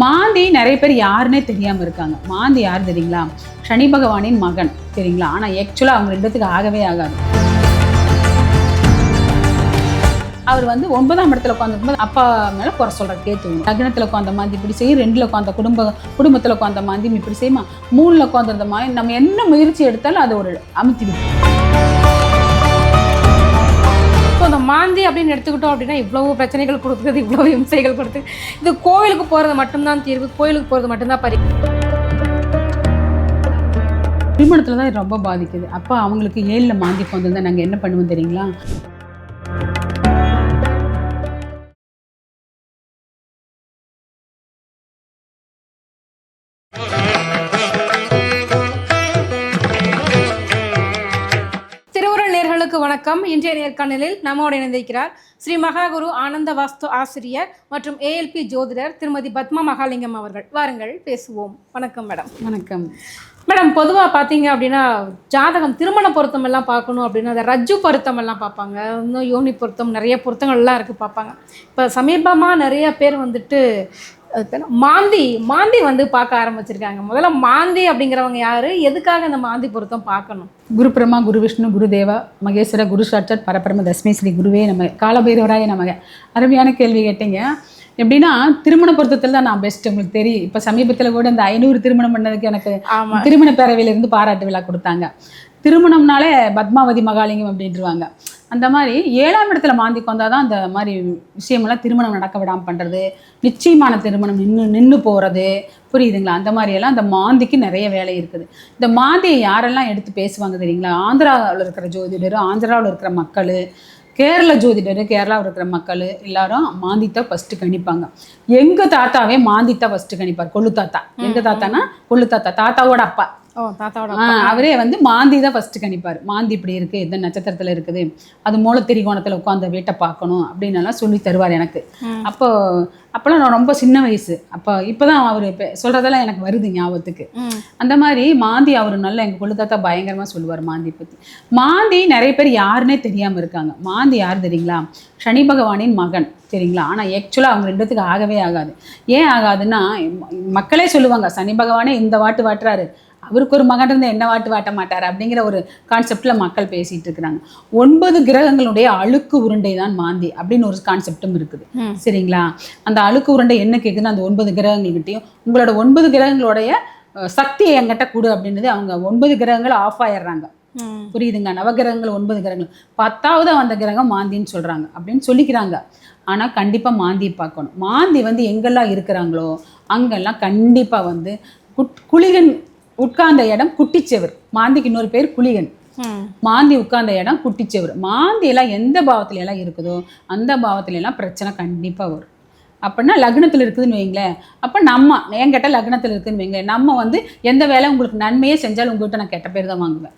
மாந்தி நிறைய பேர் யாருன்னே தெரியாம இருக்காங்க. மாந்தி யார் தெரியுங்களா? சனி பகவானின் மகன் சரிங்களா ஆனா ஆக்சுவலா அவங்க ரெண்டுத்துக்கு ஆகவே ஆகாது. அவர் வந்து ஒன்பதாம் இடத்துல உட்காந்துருக்கும்போது அப்பா மேல குறை சொல்ற கேத்து லக்னத்துல உட்காந்த மாதிரி இப்படி செய்யும் ரெண்டுல உட்காந்த குடும்ப குடும்பத்துல உட்காந்த மாதிரி இப்படி செய்யுமா? மூணுல உட்காந்துருந்த மாதிரி நம்ம என்ன முயற்சி எடுத்தாலும் அதை ஒரு அமுத்தி அந்த மாந்தி அப்படின்னு எடுத்துக்கிட்டோம் அப்படின்னா இவ்வளவு பிரச்சனைகள் கொடுக்குறது இவ்வளவு இம்சைகள் கொடுத்து இது கோவிலுக்கு போகிறது மட்டும்தான் தீர்வு கோயிலுக்கு போகிறது மட்டும்தான் பரி திருமணத்தில் தான் இது ரொம்ப பாதிக்குது. அப்போ அவங்களுக்கு ஏழில் மாந்தி வந்திருந்தா நாங்கள் என்ன பண்ணுவோம் தெரியுங்களா? வணக்கம். இன்றைய நேர்காணலில் நம்மோடு இணைந்திருக்கிறார் ஸ்ரீ மகாகுரு ஆனந்த வாஸ்து ஆசிரியர் மற்றும் ஏஎல்பி ஜோதிடர் திருமதி பத்மா மகாலிங்கம் அவர்கள். வாருங்கள் பேசுவோம். வணக்கம் மேடம். வணக்கம். மேடம் பொதுவாக பார்த்தீங்க அப்படின்னா ஜாதகம் திருமண பொருத்தம் எல்லாம் பார்க்கணும் அப்படின்னா அந்த ரஜ்ஜு பொருத்தம் எல்லாம் பார்ப்பாங்க. இன்னும் யோனி பொருத்தம் நிறைய பொருத்தங்கள்லாம் இருக்குது பார்ப்பாங்க. இப்போ சமீபமாக நிறைய பேர் வந்துட்டு அது? மாந்தி. மாந்தி வந்து பார்க்க ஆரம்பிச்சிருக்காங்க. முதல்ல மாந்தி அப்படிங்கிறவங்க யாரு? எதுக்காக இந்த மாந்தி பொருத்தம் பார்க்கணும்? குரு பிரம்மா குரு விஷ்ணு குரு தேவா மகேஸ்வர குரு சாட்சாத் பரபரம தஸ்மை ஸ்ரீ குருவே நம்ம காலபைரவராய நமக. அருமையான கேள்வி கேட்டீங்க. எப்படின்னா திருமண பொருத்தத்தில் தான் நான் பெஸ்ட் உங்களுக்கு தெரியும். இப்போ சமீபத்தில் கூட இந்த ஐநூறு திருமணம் பண்ணதுக்கு எனக்கு திருமண பேரவையிலிருந்து பாராட்டு விழா கொடுத்தாங்க. திருமணம்னாலே பத்மாவதி மகாலிங்கம் அப்படின்ட்டுருவாங்க அந்த மாதிரி ஏழாம் இடத்துல மாந்திக்கு வந்தால் தான் அந்த மாதிரி விஷயமெல்லாம் திருமணம் நடக்க விடாமல் பண்ணுறது நிச்சயமான திருமணம் நின்று நின்று போகிறது புரியுதுங்களா? அந்த மாதிரியெல்லாம் அந்த மாந்திக்கு நிறைய வேலை இருக்குது. இந்த மாந்தியை யாரெல்லாம் எடுத்து பேசுவாங்க தெரியுங்களா? ஆந்திராவில் இருக்கிற ஜோதிடர் ஆந்திராவில் இருக்கிற மக்கள் கேரள ஜோதிடர் கேரளாவில் இருக்கிற மக்கள் எல்லாரும் மாந்தித்தான் ஃபஸ்ட்டு கணிப்பாங்க. எங்கள் தாத்தாவே மாந்தித்தான் ஃபஸ்ட்டு கணிப்பார். கொள்ளு தாத்தா. எங்கள் தாத்தானா கொள்ளு தாத்தா. தாத்தாவோட அப்பா. அவரே வந்து மாந்தி தான் ஃபர்ஸ்ட் கணிப்பார். மாந்தி இப்படி இருக்கு எந்த நட்சத்திரத்துல இருக்குது அது மூல திரிகோணத்துல உட்காந்து வீட்டை பார்க்கணும் அப்படின்னு எல்லாம் சொல்லி தருவார் எனக்கு. அப்போ அப்போல்லாம் நான் ரொம்ப சின்ன வயசு. அப்போ இப்போதான் அவர் சொல்றதெல்லாம் எனக்கு வருது ஞாபகத்துக்கு. அந்த மாதிரி மாந்தி அவர் நல்ல எங்கள் குழுத்தாத்தா பயங்கரமாக சொல்லுவார் மாந்தி பற்றி மாந்தி நிறைய பேர் யாருன்னே தெரியாமல் இருக்காங்க. மாந்தி யார் தெரியுங்களா? சனி பகவானின் மகன் சரிங்களா ஆனால் ஆக்சுவலாக அவங்க ரெண்டுத்துக்கு ஆகவே ஆகாது. ஏன் ஆகாதுன்னா மக்களே சொல்லுவாங்க சனி பகவானே இந்த வாட்டு வாட்டுறாரு. அவருக்கு ஒரு மகன் இருந்து என்ன வாட்டு வாட்ட மாட்டார் அப்படிங்கிற ஒரு கான்செப்டில் மக்கள் பேசிகிட்டு இருக்கிறாங்க. ஒன்பது கிரகங்களுடைய அழுக்கு உருண்டை தான் மாந்தி அப்படின்னு ஒரு கான்செப்டும் இருக்குது. சரிங்களா? அந்த அழுக்கு உருண்டை என்ன கேட்குதுன்னா அந்த ஒன்பது கிரகங்கள்கிட்டையும் உங்களோட ஒன்பது கிரகங்களுடைய சக்தியை என்கிட்ட கொடு அப்படின்றது அவங்க ஒன்பது கிரகங்கள் ஆஃப் ஆயிடுறாங்க. புரியுதுங்க? நவகிரகங்கள் ஒன்பது கிரகங்கள். பத்தாவது வந்த கிரகம் மாந்தின்னு சொல்கிறாங்க அப்படின்னு சொல்லிக்கிறாங்க. ஆனால் கண்டிப்பாக மாந்தி பார்க்கணும். மாந்தி வந்து எங்கெல்லாம் இருக்கிறாங்களோ அங்கெல்லாம் கண்டிப்பாக வந்து குட் குளிகன் உட்கார்ந்த இடம் குட்டிச்செவர். மாந்திக்கு இன்னொரு பேர் குளிகன். மாந்தி உட்கார்ந்த இடம் குட்டிச்செவர். மாந்தி எல்லாம் எந்த பாவத்துல எல்லாம் இருக்குதோ அந்த பாவத்துல எல்லாம் பிரச்சனை கண்டிப்பா வரும். அப்படின்னா லக்னத்தில் இருக்குதுன்னு வைங்களேன். அப்போ நம்ம என்கிட்ட லக்னத்தில் இருக்குதுன்னு வைங்களேன். நம்ம வந்து எந்த வேலை உங்களுக்கு நன்மையே செஞ்சாலும் உங்கள்கிட்ட நான் கெட்ட பேர் தான் வாங்குவேன்.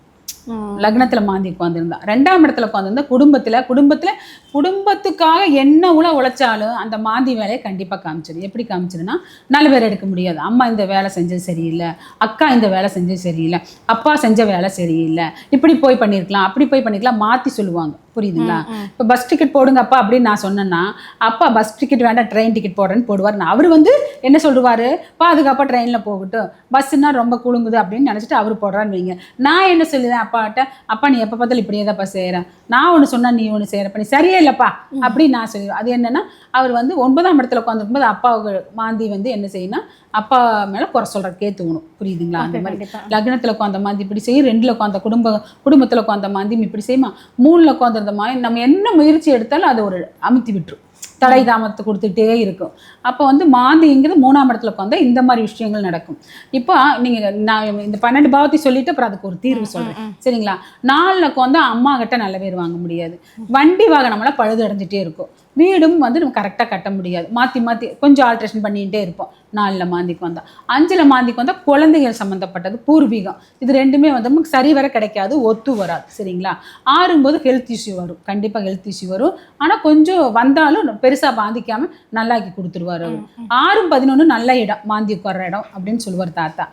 லக்னத்துல மாந்தி உட்காந்துருந்தா ரெண்டாம் இடத்துல உட்காந்துருந்தா குடும்பத்துல குடும்பத்துல குடும்பத்துக்காக என்ன உல உழைச்சாலும் அந்த மாந்தி வேலையை கண்டிப்பா காமிச்சிடும் எப்படி காமிச்சிடுன்னா நல்ல பேர் எடுக்க முடியாது. அம்மா இந்த வேலை செஞ்சது சரியில்லை. அக்கா இந்த வேலை செஞ்சது சரியில்லை. அப்பா செஞ்ச வேலை சரியில்லை. இப்படி போய் பண்ணியிருக்கலாம் அப்படி போய் பண்ணிருக்கலாம் மாத்தி சொல்லுவாங்க. புரியுதுங்களா? இப்போ பஸ் டிக்கெட் போடுங்க அப்பா அப்படின்னு நான் சொன்னேன்னா அப்பா பஸ் டிக்கெட் வேண்டாம் ட்ரெயின் டிக்கெட் போடுறேன்னு போடுவார். நான் அவர் வந்து என்ன சொல்லுவார்? பாதுகாப்பாக ட்ரெயினில் போகட்டும். பஸ்ஸுன்னா ரொம்ப குலுங்குது அப்படின்னு நினச்சிட்டு அவர் போடுறான்னு வைங்க. நான் என்ன சொல்லுவேன் அப்பாட்ட அப்பா நீ எப்போ பார்த்தாலும் இப்படியே தான்ப்பா செய்கிறேன் நான் ஒன்று சொன்னா நீ ஒன்று செய்கிறப்ப நீ சரியே இல்லைப்பா? அப்படின்னு நான் சொல்லுவேன் அது என்னன்னா அவர் வந்து ஒன்பதாம் இடத்துல உட்காந்துருக்கும்போது அப்பாவுக்கு மாந்தி வந்து என்ன செய்யணும் அப்பா மேலே குறை சொல்கிறக்கே தோணும் புரியுதுங்களா? அந்த மாதிரி லக்னத்தில் உட்காந்த மாதிரி இப்படி செய்யும் ரெண்டில் உட்காந்த குடும்ப குடும்பத்தில் உட்காந்த மாதிரி இப்படி செய்யுமா? மூணில் உட்காந்துருந்த மாதிரி நம்ம என்ன முயற்சி எடுத்தாலும் அது ஒரு அமுத்தி விட்டுரும். தடை தாமத்தை கொடுத்துட்டே இருக்கும். அப்போ வந்து மாந்திங்கிறது மூணாம் இடத்துல உட்காந்தா இந்த மாதிரி விஷயங்கள் நடக்கும். இப்போ நீங்கள் நான் இந்த பன்னெண்டு பாவத்தை சொல்லிட்டு அப்புறம் அதுக்கு ஒரு தீர்வு சொல்கிறேன் சரிங்களா? நாலில் உட்காந்தா அம்மா கிட்ட நல்ல பேர் வாங்க முடியாது. வண்டி வாகனமெல்லாம் பழுது அடைஞ்சிட்டே இருக்கும். வீடும் வந்து நம்ம கரெக்டாக கட்ட முடியாது. மாற்றி மாற்றி கொஞ்சம் ஆல்ட்ரேஷன் பண்ணிகிட்டே இருப்போம். நாலில் மாந்திக்கு வந்தால் அஞ்சில் மாந்திக்கு வந்தால் குழந்தைகள் சம்மந்தப்பட்டது பூர்வீகம். இது ரெண்டுமே வந்து நமக்கு சரி வர கிடைக்காது ஒத்து வராது சரிங்களா? ஆறும்போது ஹெல்த் இஷ்யூ வரும். கண்டிப்பாக ஹெல்த் இஷ்யூ வரும். ஆனால் கொஞ்சம் வந்தாலும் பெருசாக பாதிக்காமல் நல்லாக்கி கொடுத்துருவார் அவர். ஆறும் பதினொன்று நல்ல இடம் மாந்தி உட்கார்ற இடம் அப்படின்னு சொல்லுவார் தாத்தா.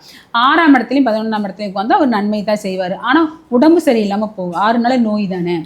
ஆறாம் இடத்துலையும் பதினொன்றாம் இடத்துலையும் உட்காந்து அவர் நன்மை தான் செய்வார். ஆனால் உடம்பு சரியில்லாமல் போகும் ஆறு நாளே நோய் தானே?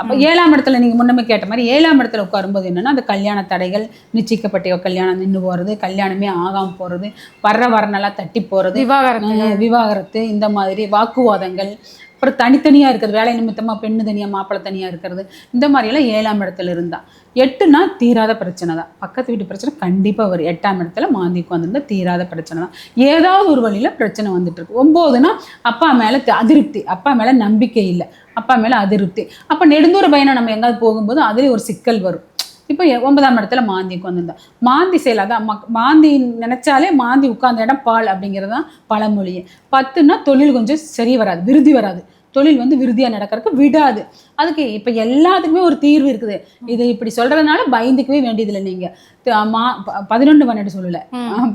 அப்போ ஏழாம் இடத்துல நீங்கள் முன்னமே கேட்ட மாதிரி ஏழாம் இடத்துல உட்காரும்போது என்னன்னா அந்த கல்யாண தடைகள் நிச்சயிக்கப்பட்ட கல்யாணம் நின்று போகிறது கல்யாணமே ஆகாது ஆகாம போறது வர்ற வரனெல்லாம் தட்டி போறது விவாகரத்து. விவாகரத்து இந்த மாதிரி வாக்குவாதங்கள் அப்புறம் தனித்தனியாக இருக்கிறது வேலை நிமித்தமாக பெண்ணு தனியாக மாப்பிள்ளை தனியாக இருக்கிறது இந்த மாதிரியெல்லாம் ஏழாம் இடத்துல இருந்தா. எட்டுனா தீராத பிரச்சனை தான். பக்கத்து வீட்டு பிரச்சனை கண்டிப்பாக வரும். எட்டாம் இடத்துல மாந்தி உட்காந்துருந்தா தீராத பிரச்சனை தான். ஏதாவது ஒரு வழியில் பிரச்சனை வந்துட்டு இருக்கு. ஒம்போதுனா அப்பா மேலே அதிருப்தி. அப்பா மேலே நம்பிக்கை இல்லை. அப்பா மேலே அதிருப்தி. அப்போ நெடுந்தூர பயணம் நம்ம எங்காவது போகும்போது அதுலேயும் ஒரு சிக்கல் வரும். இப்போ ஒன்பதாம் இடத்துல மாந்தி உட்காந்துருந்தா மாந்தி செயல் அதான் மாந்தி நினைச்சாலே மாந்தி உட்கார்ந்த இடம் பால் அப்படிங்கிறது தான் பழமொழியே. பத்துன்னா தொழில் கொஞ்சம் சரி வராது விருதி வராது. தொழில் வந்து விருதியாக நடக்கறதுக்கு விடாது. அதுக்கு இப்போ எல்லாத்துக்குமே ஒரு தீர்வு இருக்குது. இது இப்படி சொல்றதுனால பயந்துக்கவே வேண்டியதில்லை நீங்கள் மா பதினொன்று பன்னெண்டு சொல்லலை.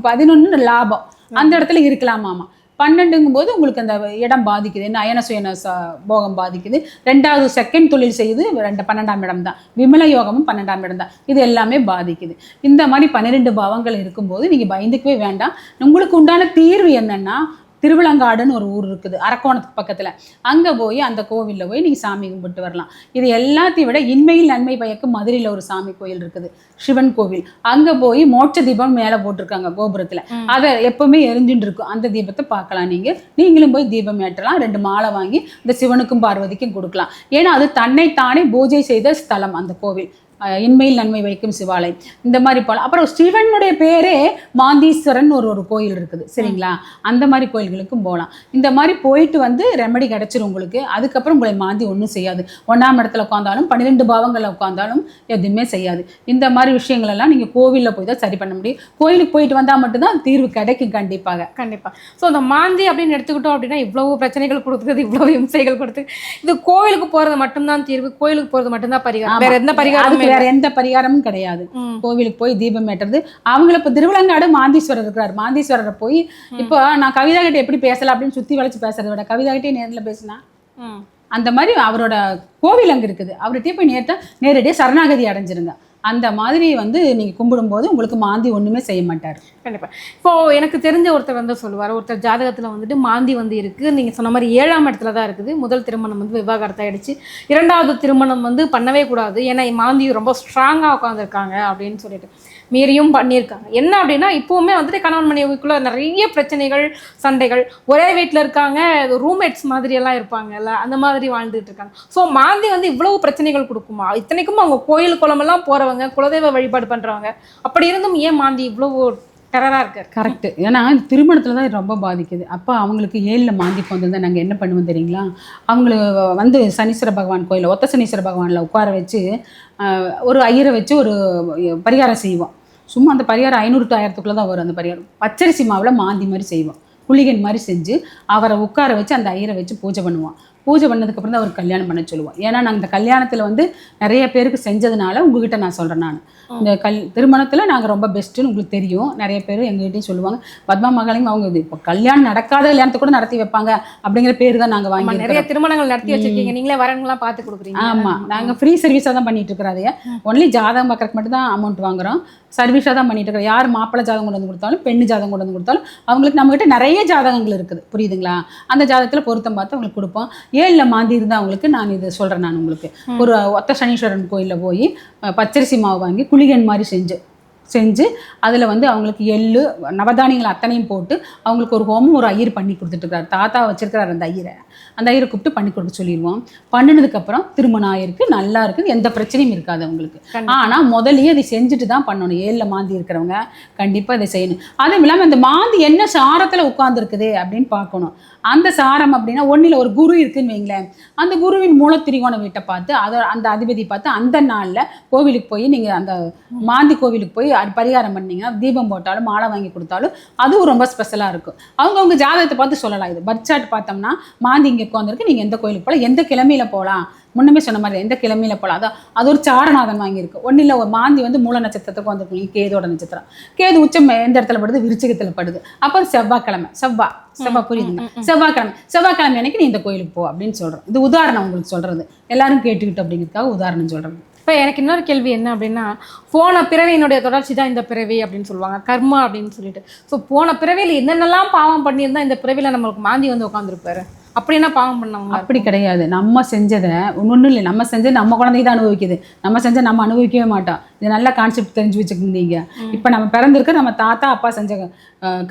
பதினொன்று லாபம். அந்த இடத்துல இருக்கலாமாமா பன்னெண்டுங்கும் போது உங்களுக்கு அந்த இடம் பாதிக்குது. என்ன அயன சுயன போகம் பாதிக்குது. ரெண்டாவது செகண்ட் தொழில் செய்யுது ரெண்டு பன்னெண்டாம் இடம் தான். விமல யோகமும் பன்னெண்டாம் இடம் தான். இது எல்லாமே பாதிக்குது. இந்த மாதிரி பன்னிரெண்டு பாவங்கள் இருக்கும்போது நீங்கள் பயந்துக்கவே வேண்டாம். உங்களுக்கு உண்டான தீர்வு என்னன்னா திருவிளங்காடுன்னு ஒரு ஊர் இருக்குது அரக்கோணத்துக்கு பக்கத்தில். அங்கே போய் அந்த கோவிலில் போய் நீங்கள் சாமி கும்பிட்டு வரலாம். இது எல்லாத்தையும் விட இன்மையில் நன்மை பயக்கும் மதுரையில் ஒரு சாமி கோயில் இருக்குது சிவன் கோவில். அங்கே போய் மோட்ச தீபம் மேலே போட்டிருக்காங்க கோபுரத்தில். அதை எப்பவுமே எரிஞ்சுட்டு இருக்கும். அந்த தீபத்தை பார்க்கலாம் நீங்கள் நீங்களும் போய் தீபம் ஏற்றலாம் ரெண்டு மாலை வாங்கி இந்த சிவனுக்கும் பார்வதிக்கும் கொடுக்கலாம். ஏன்னா அது தன்னைத்தானே பூஜை செய்த ஸ்தலம் அந்த கோவில். இன்மையில் நன்மை வைக்கும் சிவாலயம். இந்த மாதிரி போகலாம் அப்புறம் சிவனுடைய பேரே மாந்தீஸ்வரன் ஒரு ஒரு கோயில் இருக்குது. சரிங்களா? அந்த மாதிரி கோயில்களுக்கும் போகலாம். இந்த மாதிரி போயிட்டு வந்து ரெமடி கிடச்சிரும் உங்களுக்கு. அதுக்கப்புறம் உங்களை மாந்தி ஒன்றும் செய்யாது. ஒன்றாம் இடத்துல உட்காந்தாலும் பன்னிரெண்டு பாவங்களில் உட்காந்தாலும் எதுவுமே செய்யாது. இந்த மாதிரி விஷயங்கள் எல்லாம் நீங்கள் கோவிலில் போய் தான் சரி பண்ண முடியும். கோயிலுக்கு போயிட்டு வந்தால் மட்டும்தான் தீர்வு கிடைக்கும் கண்டிப்பாக. கண்டிப்பா. ஸோ அந்த மாந்தி அப்படின்னு எடுத்துக்கிட்டோம் அப்படின்னா இவ்வளவு பிரச்சனைகள் கொடுக்குறது இவ்வளவு இம்சைகள் கொடுத்து இது கோவிலுக்கு போறது மட்டும்தான் தீர்வு கோயிலுக்கு போறது மட்டும்தான் பரிகாரம். வேற எந்த பரிகாரமும் அதுக்கு வேற எந்த பரிகாரமும் கிடையாது. கோவிலுக்கு போய் தீபம் ஏற்றுறது. அவங்கள இப்போ திருவிழங்காடு மாந்தீஸ்வரர் இருக்கிறார். மாந்தீஸ்வரரை போய் இப்போ நான் கவிதா கிட்ட எப்படி பேசலாம் அப்படின்னு சுத்தி வளைச்சு பேசுறதை விட கவிதா கிட்டே நேர்ல பேசினா. அந்த மாதிரி அவரோட கோவில் அங்க இருக்குது. அவர்கிட்டயே போய் நேர்த்தா நேரடியாக சரணாகதி அடைஞ்சிருங்க. அந்த மாதிரி வந்து நீங்கள் கும்பிடும்போது உங்களுக்கு மாந்தி ஒன்றுமே செய்ய மாட்டார். கண்டிப்பாக இப்போ எனக்கு தெரிஞ்ச ஒருத்தர் வந்து சொல்லுவார் ஒருத்தர் ஜாதகத்தில் வந்துட்டு மாந்தி வந்து இருக்குது நீங்கள் சொன்ன மாதிரி ஏழாம் இடத்துல தான் இருக்குது. முதல் திருமணம் வந்து விவாகரத்து ஆகிடுச்சு இரண்டாவது திருமணம் வந்து பண்ணவே கூடாது. ஏன்னா மாந்தி ரொம்ப ஸ்ட்ராங்காக உட்காந்துருக்காங்க அப்படின்னு சொல்லிட்டு. மீறியும் பண்ணியிருக்காங்க. என்ன அப்படின்னா இப்போவுமே வந்துட்டு கணவன் மனைவிக்குள்ளே நிறைய பிரச்சனைகள் சண்டைகள். ஒரே வீட்டில் இருக்காங்க ரூம்மேட்ஸ் மாதிரியெல்லாம் இருப்பாங்கல்ல அந்த மாதிரி வாழ்ந்துட்டு இருக்காங்க. ஸோ மாந்தி வந்து இவ்வளவு பிரச்சனைகள் கொடுக்குமா? இத்தனைக்கும் அவங்க கோயில் குளமெல்லாம் போகிறவங்க குலதெய்வ வழிபாடு பண்ணுறவங்க அப்படி இருந்தும் ஏன் மாந்தி இவ்வளவு டெரராக இருக்காரு கரெக்ட் ஏன்னா திருமணத்தில் தான் இது ரொம்ப பாதிக்குது. அப்போ அவங்களுக்கு ஏழில் மாந்தி வந்திருந்தா நாங்கள் என்ன பண்ணுவோம் தெரியுங்களா? அவங்கள வந்து சனீஸ்வர பகவான் கோயிலில் ஒத்த சனீஸ்வர பகவானில் உட்கார வச்சு ஒரு ஐயரை வச்சு ஒரு பரிகாரம் செய்வோம். சும்மா அந்த பரிகாரம் ஐநூறு டு ஆயிரத்துக்குள்ளே தான் வரும் அந்த பரிகாரம். பச்சரிசி மாவில் மாந்தி மாதிரி செய்வோம் குளிகன் மாதிரி செஞ்சு அவரை உட்கார வச்சு அந்த ஐயரை வச்சு பூஜை பண்ணுவோம் பூஜை பண்ணதுக்கப்புறம் தான் அவர் கல்யாணம் பண்ண சொல்லுவோம். ஏன்னா நாங்கள் இந்த கல்யாணத்தில் வந்து நிறைய பேருக்கு செஞ்சதுனால உங்ககிட்ட நான் சொல்கிறேன் நான். இந்த கல் திருமணத்தில் நாங்கள் ரொம்ப பெஸ்ட்டுன்னு உங்களுக்கு தெரியும். நிறைய பேர் எங்ககிட்டயும் சொல்லுவாங்க. பத்மா மகாலிங்கம் அவங்க இது இப்போ கல்யாணம் நடக்காத கல்யாணத்தை கூட நடத்தி வைப்பாங்க அப்படிங்கிற பேர் தான் நாங்கள் வாங்கி நிறைய திருமணங்கள் நடத்தி வச்சிருக்கீங்க. நீங்களே வரவங்களாம் பார்த்து கொடுக்குறீங்க ஆமாம் நாங்கள் ஃப்ரீ சர்வீஸாக தான் பண்ணிட்டு இருக்கிறாதைய ஒன்லி ஜாதகம் பார்க்கறதுக்கு மட்டும் தான் அமௌண்ட் வாங்குறோம். சர்வீஸாக தான் பண்ணிட்டு இருக்கிறோம் யார் மாப்பிள்ளை ஜாதகம் கொண்டு வந்து கொடுத்தாலும் பெண்ணு ஜாதகம் கொண்டு வந்து கொடுத்தாலும் அவங்களுக்கு நம்மகிட்ட நிறைய ஜாதகங்கள் இருக்குது. புரியுதுங்களா? அந்த ஜாதகத்தில் பொருத்தம் பார்த்து அவங்களுக்கு கொடுப்போம். ஏழில் மாந்தி இருந்தால் அவங்களுக்கு நான் இதை சொல்கிறேன் நான் உங்களுக்கு. ஒரு ஒத்த சனீஸ்வரன் கோயிலில் போய் பச்சரிசி மாவு வாங்கி குளிகன் மாதிரி செஞ்சு செஞ்சு அதில் வந்து அவங்களுக்கு எள்ளு நவதானியங்கள் அத்தனையும் போட்டு அவங்களுக்கு ஒரு ஹோமம் ஒரு ஐயர் பண்ணி கொடுத்துட்ருக்காரு தாத்தா வச்சிருக்கிறார் அந்த ஐயரை. அந்த ஐயரை கூப்பிட்டு பண்ணி கொடுக்க சொல்லிடுவோம். பண்ணினதுக்கப்புறம் திருமணம் ஆயிருக்கு நல்லா இருக்குது எந்த பிரச்சனையும் இருக்காது அவங்களுக்கு. ஆனால் முதல்லயே அதை செஞ்சுட்டு தான் பண்ணணும். ஏழில் மாந்தி இருக்கிறவங்க கண்டிப்பாக இதை செய்யணும். அதுவும் இல்லாமல் இந்த மாந்தி என்ன சாரத்தில் உட்காந்துருக்குது அப்படின்னு பார்க்கணும். அந்த சாரம் அப்படின்னா ஒன்றில் ஒரு குரு இருக்குன்னு வைங்களேன். அந்த குருவின் மூலத்திரிகோண வீட்டை பார்த்து அதை அந்த அதிபதி பார்த்து அந்த நாளில் கோவிலுக்கு போய் நீங்கள் அந்த மாந்தி கோவிலுக்கு போய் பரிகாரம் பண்ணீங்கன்னா தீபம் போட்டாலும் மாலை வாங்கி கொடுத்தாலும் அதுவும் ரொம்ப ஸ்பெஷலாக இருக்கும். அவங்கவுங்க ஜாதகத்தை பார்த்து சொல்லலாம் இது. பர்த் சார்ட் பார்த்தோம்னா மாந்தி இங்கே உட்காந்துருக்கு நீங்கள் எந்த கோயிலுக்கு போகலாம்? எந்த கிழமையில போகலாம்? முன்னமே சொன்ன மாதிரி எந்த கிழமையில போகலாம்? அதான் அது ஒரு சாரநாதன் வாங்கியிருக்கு. ஒன்றும் இல்லை ஒரு மாந்தி வந்து மூல நட்சத்திரத்துக்கு வந்திருக்கும். கேதோட நட்சத்திரம். கேது உச்சம் எந்த இடத்துல படுது? விருச்சிகத்தில் படுது. அப்போ செவ்வாய்க்கிழமை. செவ்வாய் செவ்வாய் புரியுதுங்க செவ்வாய்க்கிழமை. செவ்வாய்க்கிழமை அன்னைக்கு நீ இந்த கோயிலுக்கு போ அப்படின்னு சொல்கிறேன் இது உதாரணம் உங்களுக்கு சொல்கிறது எல்லாரும் கேட்டுக்கிட்டு அப்படிங்கிறதுக்காக உதாரணம் சொல்கிறது இப்போ எனக்கு இன்னொரு கேள்வி என்ன அப்படின்னா போன பிறவியினுடைய தொடர்ச்சி தான் இந்த பிறவி அப்படின்னு சொல்லுவாங்க கர்மா அப்படின்னு சொல்லிட்டு. ஸோ போன பிறவியில் என்னென்னலாம் பாவம் பண்ணியிருந்தா இந்த பிறவியில் நம்மளுக்கு மாந்தி வந்து உட்காந்துருப்பாரு அப்படி என்ன பாவம் பண்ணவங்க அப்படி கிடையாது. நம்ம செஞ்சதை ஒன்றும் இல்லை. நம்ம செஞ்சது நம்ம குழந்தைக்கு தான் அனுபவிக்குது. நம்ம செஞ்ச நம்ம அனுபவிக்கவே மாட்டோம் இது நல்ல கான்செப்ட் தெரிஞ்சு வச்சுக்கிட்டீங்க. இப்போ நம்ம பிறந்திருக்க நம்ம தாத்தா அப்பா செஞ்ச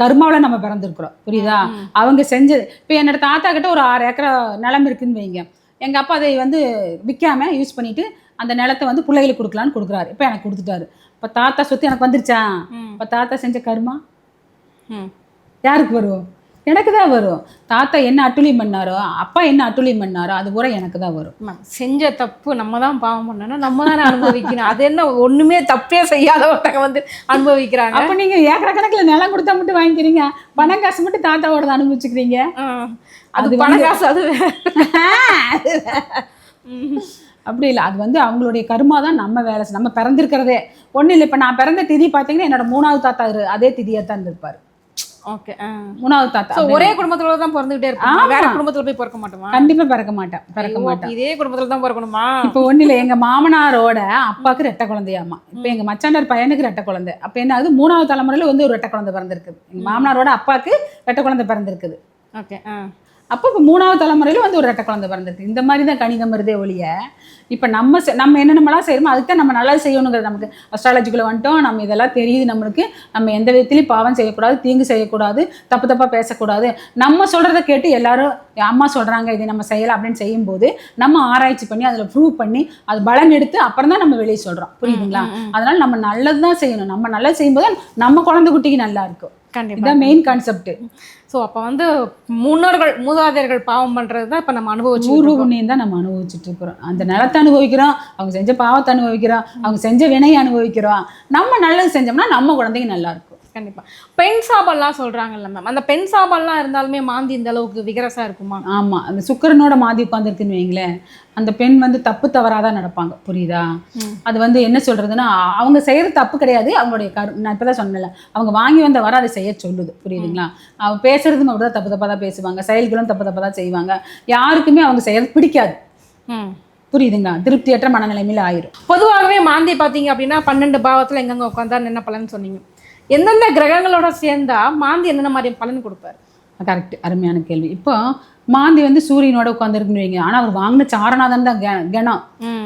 கர்மாவில் நம்ம பிறந்திருக்கிறோம். புரியுதா? அவங்க செஞ்சது இப்போ என்னோட தாத்தா கிட்ட ஒரு ஆறு ஏக்கரா நிலம் இருக்குன்னு வைங்க. எங்கள் அப்பா அதை வந்து விற்காம யூஸ் பண்ணிட்டு அந்த நிலத்தை வந்து பிள்ளைகளுக்கு கொடுக்கலான்னு கொடுக்குறாரு. இப்போ எனக்கு கொடுத்துட்டாரு. இப்போ தாத்தா சொத்து எனக்கு வந்துருச்சா. இப்போ தாத்தா செஞ்ச கர்மா? ம். யாருக்கு வரும்? எனக்கு தான் வரும். தாத்தா என்ன அட்டுழியம் பண்ணாரோ அப்பா என்ன அட்டுழியம் பண்ணாரோ அது பூரா எனக்கு தான் வரும். செஞ்ச தப்பு நம்ம தான் பாவம் பண்ணணும். நம்ம தானே அனுபவிக்கணும். அது என்ன ஒண்ணுமே தப்பே செய்யாத ஒருத்தங்க வந்து அனுபவிக்கிறாங்க. அப்ப நீங்க ஏக்கர கணக்குல நிலம் கொடுத்தா மட்டும் வாங்கிக்கிறீங்க. பணம் காசு மட்டும் தாத்தாவோட அனுபவிச்சுக்கிறீங்க. அது அது பண காசு அது. அப்படி இல்லை. அது வந்து அவங்களுடைய கர்மா தான் நம்ம வேலை நம்ம பிறந்திருக்கிறதே. ஒன்றும் இல்லை. இப்போ நான் பிறந்த திதி பார்த்தீங்கன்னா என்னோட மூணாவது தாத்தா அதே திதியாக தான் இருந்திருப்பாரு. ஓகே. மூணாவது தாத்தா. ஒரே குடும்பத்துல தான் பிறந்துகிட்டே இருப்பாங்க. ஆமா. வேற குடும்பத்துல போய் பிறக்க மாட்டோமா? கண்டிப்பா பிறக்க மாட்டேன் பிறக்க மாட்டேன் இதே குடும்பத்துல தான் பிறக்கணுமா? இப்போ ஒன்றும் இல்லை. எங்கள் மாமனாரோட அப்பாவுக்கு ரெட்டை குழந்தையாமா இப்போ எங்கள் மச்சாண்டார் பையனுக்கு ரெட்டை குழந்தை. அப்போ என்ன ஆகுது? மூணாவது தலைமுறையில் வந்து ஒரு ரெட்டை குழந்தை பிறந்திருக்குது எங்கள் மாமனாரோட அப்பாவுக்கு ரெட்டை குழந்தை பிறந்திருக்குது. ஓகே அப்போ இப்போ மூணாவது தலைமுறையில் வந்து ஒரு ரெட்டை குழந்தை பிறந்திருக்கு. இந்த மாதிரி தான் கணிதம் வருதே ஒழிய இப்போ நம்ம நம்ம என்னென்னலாம் செய்யணுமோ அதுக்கு தான் நம்ம நல்லது செய்யணுங்கிறது நமக்கு அஸ்ட்ராலஜிக்குள்ளே வந்துட்டோம். நம்ம இதெல்லாம் தெரியுது நம்மளுக்கு. நம்ம எந்த விதத்துலையும் பாவம் செய்யக்கூடாது தீங்கு செய்யக்கூடாது தப்பு தப்பாக பேசக்கூடாது. நம்ம சொல்கிறத கேட்டு எல்லாரும் அம்மா சொல்கிறாங்க இதை நம்ம செய்யலாம் அப்படின்னு செய்யும்போது நம்ம ஆராய்ச்சி பண்ணி அதில் ப்ரூவ் பண்ணி அது பலன் எடுத்து அப்புறம் தான் நம்ம வெளியே சொல்கிறோம் புரியுதுங்களா? அதனால நம்ம நல்லது தான் செய்யணும். நம்ம நல்லது செய்யும்போது நம்ம குழந்தை குட்டிக்கு நல்லா இருக்கும். இதுதான் மெயின் கான்செப்ட் ஸோ அப்போ வந்து முன்னோர்கள் மூதாதையர்கள் பாவம் பண்ணுறது தான் இப்போ நம்ம அனுபவிச்சு பூர்வ புண்ணியம் தான் நம்ம அனுபவிச்சுட்டு இருக்கிறோம். அந்த நிலத்தை அனுபவிக்கிறோம் அவங்க செஞ்ச பாவத்தை அனுபவிக்கிறோம் அவங்க செஞ்ச வினையை அனுபவிக்கிறோம். நம்ம நல்லது செஞ்சோம்னா நம்ம குழந்தைங்க நல்லா இருக்கும். கண்டிப்பா. பெண் சாபம்லாம் சொல்றாங்கல்ல மேம் அந்த பெண் சாபம்லாம் இருந்தாலுமே மாந்தி இந்த அளவுக்கு விகரசா இருக்குமா? ஆமா. அந்த சுக்கிரனோட மாதி உட்காந்துருக்குன்னு வைங்களேன் அந்த பெண் வந்து தப்பு தவறாதான் நடப்பாங்க. புரியுதா. அது வந்து என்ன சொல்றதுன்னா அவங்க செய்யறது தப்பு கிடையாது. அவங்களுடைய கரு நான் இப்பதான் சொன்னல அவங்க வாங்கி வந்த வர அதை செய்ய சொல்லுது. புரியுதுங்களா? அவங்க பேசுறதும் அப்படிதான் தப்பு தப்பா தான் பேசுவாங்க. செயல்களும் தப்பு தப்பா தான் செய்வாங்க. யாருக்குமே அவங்க செய்யறது பிடிக்காது. புரியுதுங்களா? திருப்தியற்ற மனநிலைமையில ஆயிரும். பொதுவாகவே மாந்தி பார்த்தீங்க அப்படின்னா பன்னெண்டு பாவத்துல எங்கெங்க உட்காந்தா என்ன பலன் சொன்னீங்க. எந்தெந்த கிரகங்களோட சேர்ந்தா மாந்தி என்னென்ன மாதிரி பலன் கொடுப்பாரு? கரெக்ட். அருமையான கேள்வி. இப்போ மாந்தி வந்து சூரியனோட உட்காந்துருக்குன்னு வைங்க. ஆனால் அவர் வாங்கின சாரநாதன் தான் கணம்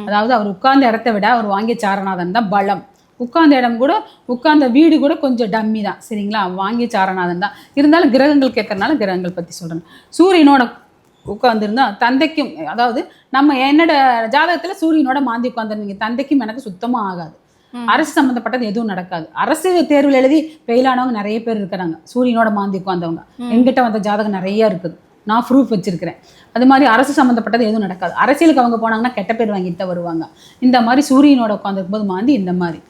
அதாவது அவர் உட்கார்ந்த இடத்த விட அவர் வாங்கிய சாரநாதன் தான் பலம். உட்கார்ந்த இடம் கூட உட்கார்ந்த வீடு கூட கொஞ்சம் டம்மி தான். சரிங்களா? வாங்கிய சாரநாதன் தான். இருந்தாலும் கிரகங்கள் கேட்கறனால கிரகங்கள் பற்றி சொல்கிறேன் சூரியனோட உட்காந்துருந்தா தந்தைக்கும் அதாவது நம்ம என்னோட ஜாதகத்தில் சூரியனோட மாந்தி உட்காந்துருந்தீங்க தந்தைக்கும் எனக்கு சுத்தமாக ஆகாது. அரசு சம்மந்தப்பட்டது எதுவும் நடக்காது. அரசு தேர்வில் எழுதி ஃபெயிலானவங்க நிறைய பேர் இருக்கிறாங்க. சூரியனோட மாந்தி உட்காந்தவங்க என்கிட்ட வந்த ஜாதகம் நிறைய இருக்குது. நான் ப்ரூஃப் வச்சிருக்கிறேன். அது மாதிரி அரசு சம்மந்தப்பட்டது எதுவும் நடக்காது. அரசியலுக்கு அவங்க போனாங்கன்னா கெட்ட பேர் வாங்கிட்டு தான் வருவாங்க. இந்த மாதிரி சூரியனோட உட்காந்துருக்கும் போது மாந்தி இந்த மாதிரி.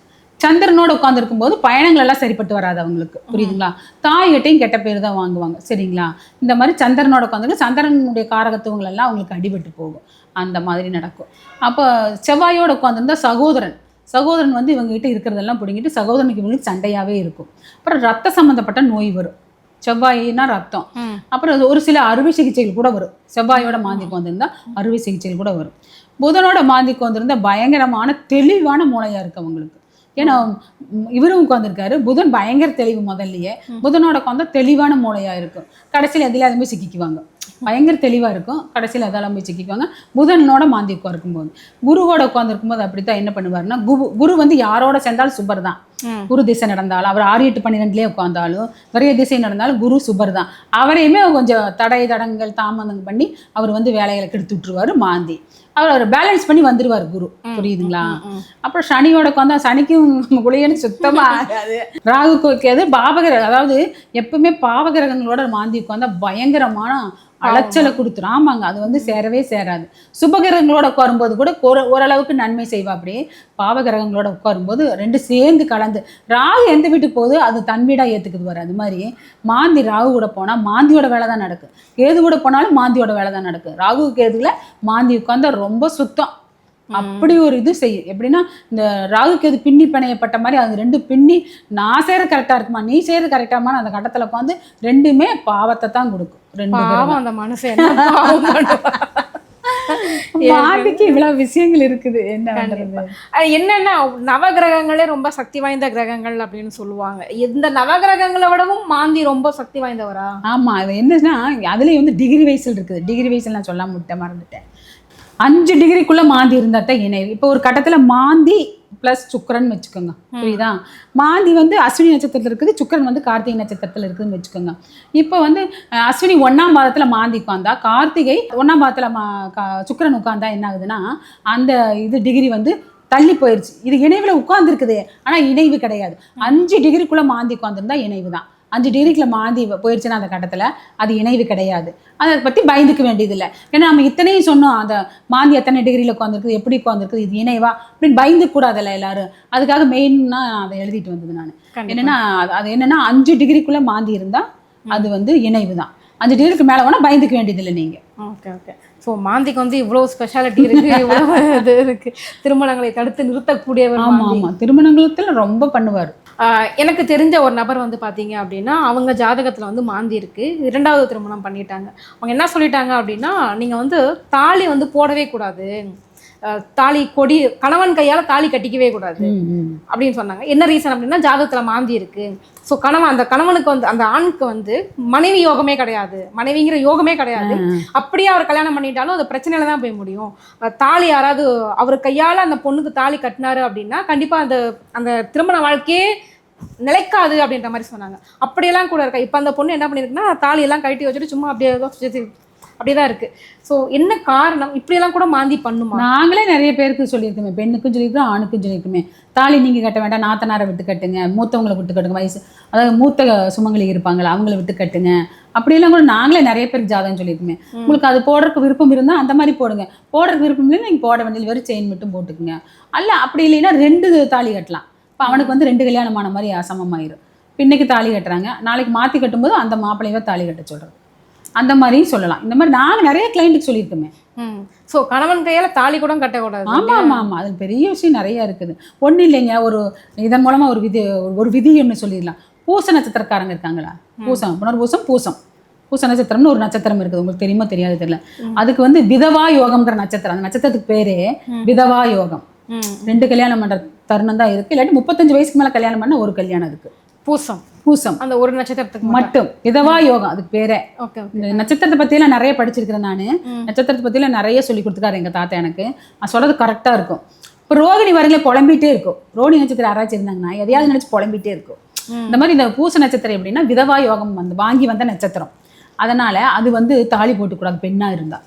சந்திரனோட உட்காந்துருக்கும் போது பயணங்கள் எல்லாம் சரிப்பட்டு வராது அவங்களுக்கு. புரியுதுங்களா? தாய்கிட்டையும் கெட்ட பேர் தான் வாங்குவாங்க. சரிங்களா? இந்த மாதிரி சந்திரனோட உட்காந்து சந்திரனுடைய காரகத்துவங்கள் எல்லாம் அவங்களுக்கு அடிபட்டு போகும். அந்த மாதிரி நடக்கும். அப்போ செவ்வாயோட உட்காந்துருந்தா சகோதரன் சகோதரன் வந்து இவங்க கிட்ட இருக்கிறதெல்லாம் பிடிங்கிட்டு சகோதரனுக்கு இவங்களுக்கு சண்டையாவே இருக்கும். அப்புறம் ரத்த சம்மந்தப்பட்ட நோய் வரும். செவ்வாயினா ரத்தம். அப்புறம் ஒரு சில அறுவை சிகிச்சைகள் கூட வரும். செவ்வாயோட மாந்திக்கு வந்திருந்தா அறுவை சிகிச்சைகள் கூட வரும். புதனோட மாந்திக்கு வந்திருந்தா பயங்கரமான தெளிவான மூளையா இருக்கு அவங்களுக்கு. ஏன்னா இவரும் உட்காந்துருக்காரு புதன் பயங்கர தெளிவு முதல்லயே. புதனோட உட்காந்தா தெளிவான மூளையா இருக்கும். கடைசியில் எதில் போய் சிக்கிக்குவாங்க. பயங்கர தெளிவா இருக்கும். கடைசியில் அதெல்லாம் போய் சிக்கிக்குவாங்க. புதனோட மாந்தி உட்காருக்கும் போது குருவோட உட்காந்துருக்கும் போது அப்படித்தான் என்ன பண்ணுவாருன்னா குரு குரு வந்து யாரோட சேர்ந்தாலும் சுபர் தான் குரு திசை நடந்தாலும் அவர் ஆறு எட்டு பன்னிரெண்டுலேயே உட்காந்தாலும் விரைய திசை நடந்தாலும் குரு சுபர் தான் அவரையுமே கொஞ்சம் தடை தடங்கள் தாமதம் பண்ணி அவர் வந்து வேலைகளை கெடுத்து விட்டுருவாரு மாந்தி. அவர் அவர் பேலன்ஸ் பண்ணி வந்துருவார் குரு. புரியுதுங்களா. அப்புறம் சனியோட உட்காந்தா சனிக்கும் குளியனுக்கு சுத்தமா ஆகாது ராகு கேது பாவகிர அதாவது எப்பவுமே பாவகிரகங்களோட மாந்தி உட்காந்தா பயங்கரமான அலைச்சலை கொடுத்துரும். ஆமாங்க அது வந்து சேரவே சேராது. சுபகிரகங்களோட உட்காரும்போது கூட ஓரளவுக்கு நன்மை செய்வா அப்படி பாவகிரகங்களோட உட்காரும்போது ரெண்டு சேர்ந்து கலந்து. ராகு எந்த வீட்டுக்கு போகுது அது தன் வீடா ஏத்துக்குது வர அது மாதிரி. மாந்தி ராகு கூட போனா மாந்தியோட வேலை தான் நடக்கும் கேது கூட போனாலும் மாந்தியோட வேலை தான் நடக்கும் ராகு கேதுல மாந்தி உட்காந்தா ரொம்ப சுத்தம். அப்படி ஒரு இது செய்யும் எப்படின்னா இந்த ராகு கேது பின்னி பிணையப்பட்ட மாதிரி அது ரெண்டு பின்னி நான் செய்யறது கரெக்டா இருக்குமா நீ செய்யறது கரெக்டாமா அந்த கட்டத்துல உட்காந்து ரெண்டுமே பாவத்தை தான் கொடுக்கும். ரெண்டு அந்த பண்ணுவா? மாந்திக்கு இவ்வளவு விஷயங்கள் இருக்குது. என்ன என்னன்னா நவகிரகங்களே ரொம்ப சக்தி வாய்ந்த கிரகங்கள் அப்படின்னு சொல்லுவாங்க. இந்த நவகிரகங்களை விடவும் மாந்தி ரொம்ப சக்தி வாய்ந்தவரா? ஆமா அது என்னன்னா அதுலயும் வந்து டிகிரி வைஸில் இருக்குது. டிகிரி வைஸில் நான் சொல்லாம விட்டேன் மறந்துட்டேன். அஞ்சு டிகிரிக்குள்ள மாந்தி இருந்தா தான் இணை. இப்போ ஒரு கட்டத்துல மாந்தி ப்ளஸ் சுக்கரன் வச்சுக்கோங்க. புரியுதா? மாந்தி வந்து அஸ்வினி நட்சத்திரத்தில் இருக்குது சுக்கரன் வந்து கார்த்திகை நட்சத்திரத்தில் இருக்குதுன்னு வச்சுக்கோங்க. இப்போ வந்து அஸ்வினி ஒண்ணாம் பாதத்துல மாந்தி உட்காந்தா கார்த்திகை ஒண்ணாம் பாதத்துல மா சுக்கிரன் உட்காந்தா என்ன ஆகுதுன்னா அந்த இது டிகிரி வந்து தள்ளி போயிருச்சு. இது இணைவுல உட்கார்ந்துருக்குது ஆனா இணைவு கிடையாது. அஞ்சு டிகிரிக்குள்ள மாந்தி உட்காந்துருந்தா இணைவு தான் அஞ்சு டிகிரிக்குள்ள மாந்தி போயிருச்சுன்னா அந்த கட்டத்துல அது இணைவு கிடையாது. அதை பத்தி பயந்துக்க வேண்டியதில்லை. ஏன்னா நம்ம இத்தனையும் சொன்னோம் அந்த மாந்தி எத்தனை டிகிரியில் உட்காந்துருக்குது எப்படி உட்காந்துருக்குது இது இணைவா? அப்படின்னு பயந்து கூடாதுல்ல எல்லாரும். அதுக்காக மெயின்னா அதை எழுதிட்டு வந்தது நான். என்னன்னா அது- என்னன்னா அஞ்சு டிகிரிக்குள்ள மாந்தி இருந்தா அது வந்து இணைவு தான் அஞ்சு டிகிரிக்கு மேல வேணா பயந்துக்க வேண்டியதில்லை நீங்க. Okay okay. ஸோ மாந்திக்கு வந்து இவ்வளோ ஸ்பெஷாலிட்டி இருக்கு இவ்வளோ இது இருக்கு. திருமணங்களை தடுத்து நிறுத்தக்கூடியவர் ஆமா மாந்தி. ஆமா. திருமணங்களத்துல ரொம்ப பண்ணுவார். எனக்கு தெரிஞ்ச ஒரு நபர் வந்து பார்த்தீங்க அப்படின்னா அவங்க ஜாதகத்தில் வந்து மாந்தி இருக்குது இரண்டாவது திருமணம் பண்ணிட்டாங்க. அவங்க என்ன சொல்லிட்டாங்க அப்படின்னா நீங்கள் வந்து தாலி வந்து போடவே கூடாது. தாலி கொடி கணவன் கையால் தாலி கட்டிக்கவே கூடாது. அப்படின்னு சொன்னாங்க. என்ன ரீசன் அப்படின்னா ஜாதகத்தில் மாந்தி இருக்கு. ஸோ கணவன் அந்த கணவனுக்கு வந்து அந்த ஆணுக்கு வந்து மனைவி யோகமே கிடையாது. மனைவிங்கிற யோகமே கிடையாது. அப்படியே அவர் கல்யாணம் பண்ணிட்டாலும் அது பிரச்சனையில தான் போய் முடியும். தாலி யாராவது அவர் கையால் அந்த பொண்ணுக்கு தாலி கட்டினாரு அப்படின்னா கண்டிப்பாக அந்த அந்த திருமண வாழ்க்கையே நிலைக்காது அப்படின்ற மாதிரி சொன்னாங்க. அப்படியெல்லாம் கூட இருக்கா. இப்போ அந்த பொண்ணு என்ன பண்ணியிருக்குன்னா தாலியெல்லாம் கழட்டி வச்சுட்டு சும்மா அப்படியே ஏதோ சுத்தி- அப்படியே தான் இருக்கு. ஸோ என்ன காரணம்? இப்படியெல்லாம் கூட மாந்தி பண்ணுமா? நாங்களே நிறைய பேருக்கு சொல்லியிருக்கோமே. பெண்ணுக்கும் சொல்லியிருக்கோம் ஆணுக்கும் சொல்லியிருக்கோமே. தாலி நீங்க கட்ட வேண்டாம் நாத்தனாரை விட்டு கட்டுங்க மூத்தவங்களை விட்டு கட்டுங்க வயசு அதாவது மூத்த சுமங்கலி இருப்பாங்களா அவங்கள விட்டு கட்டுங்க. அப்படியெல்லாம் கூட நாங்களே நிறைய பேருக்கு ஜாதகம் சொல்லியிருக்கோமே. உங்களுக்கு அது போடுறதுக்கு விருப்பம் இருந்தால் அந்த மாதிரி போடுங்க. போடுறதுக்கு விருப்பம் இல்லை நீங்கள் போட வேண்டியது வெறும் செயின் மட்டும் போட்டுக்குங்க. அல்ல அப்படி இல்லைன்னா ரெண்டு தாலி கட்டலாம். இப்போ அவனுக்கு வந்து ரெண்டு கல்யாணமான மாதிரி சமமாயிரும் இப்போ இன்னைக்கு தாலி கட்டுறாங்க. நாளைக்கு மாற்றி கட்டும்போது அந்த மாப்பிள்ளையவே தாலி கட்ட சொல்கிறது அந்த மாதிரியும் சொல்லலாம். இந்த மாதிரி நாங்கள் நிறைய கிளைண்ட்டுக்கு சொல்லியிருக்கோமே. ஸோ கணவன் கையால தாலி கூட கட்டக்கூடாது ஆமா ஆமா ஆமா. அது பெரிய விஷயம் நிறைய இருக்குது. ஒண்ணும் இல்லைங்க ஒரு இதன் மூலமா ஒரு விதி ஒரு விதி ஒன்று சொல்லிடலாம். பூச நட்சத்திரக்காரங்க இருக்காங்களா? பூசம். புனர்பூசம் பூசம் பூச நட்சத்திரம்னு ஒரு நட்சத்திரம் இருக்குது. உங்களுக்கு தெரியுமா தெரியாது தெரியல. அதுக்கு வந்து விதவா யோகம்ன்ற நட்சத்திரம். அந்த நட்சத்திரத்துக்கு பேரே விதவா யோகம். ரெண்டு கல்யாணம் பண்ற தருணம் தான் இருக்கு. இல்லாட்டி முப்பத்தஞ்சு வயசுக்கு மேல கல்யாணம் பண்ண ஒரு கல்யாணம் இருக்கு. பூசம். பூசம். அந்த ஒரு நட்சத்திரத்துக்கு மட்டும். விதவா யோகம். அதுக்கு பேரே. ஓகே இந்த நட்சத்திரத்தை பற்றியெல்லாம் நிறைய படிச்சிருக்கிறேன் நான். நட்சத்திரத்தை பற்றியெல்லாம் நிறைய சொல்லி கொடுத்துருக்காரு எங்கள் தாத்தா எனக்கு. நான் சொல்கிறது கரெக்டாக இருக்கும். இப்போ ரோகிணி வரங்களே புலம்பிட்டே இருக்கும். ரோஹிணி நட்சத்திரம் யாராச்சும் இருந்தாங்கன்னா எதையாவது நினச்சி புலம்பிட்டே இருக்கும். இந்த மாதிரி இந்த பூச நட்சத்திரம் எப்படின்னா விதவா யோகம் வந்து வாங்கி வந்த நட்சத்திரம். அதனால அது வந்து தாலி போட்டுக்கூடாது பெண்ணா இருந்தா.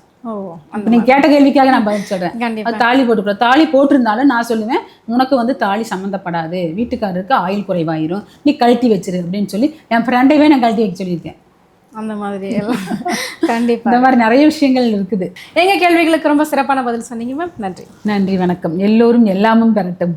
நீங்க கேட்ட கேள்விக்காக நான் பதில் சொல்றேன். கண்டிப்பா. தாலி போட்டுக்கூடாது தாலி போட்டிருந்தாலும் நான் சொல்லுவேன் உனக்கு வந்து தாலி சம்மந்தப்படாது. வீட்டுக்காரருக்கு ஆயுள் குறைவாயிரும். நீ கழட்டி வச்சிரு அப்படின்னு சொல்லி என் ஃப்ரெண்டைவே நான் கழட்டி வைக்க சொல்லியிருக்கேன். அந்த மாதிரி எல்லாம். கண்டிப்பா. இந்த மாதிரி நிறைய விஷயங்கள் இருக்குது. எங்க கேள்விகளுக்கு ரொம்ப சிறப்பான பதில் சொன்னீங்க மேம் நன்றி. நன்றி வணக்கம். எல்லோரும் எல்லாமும் பெறட்டும்.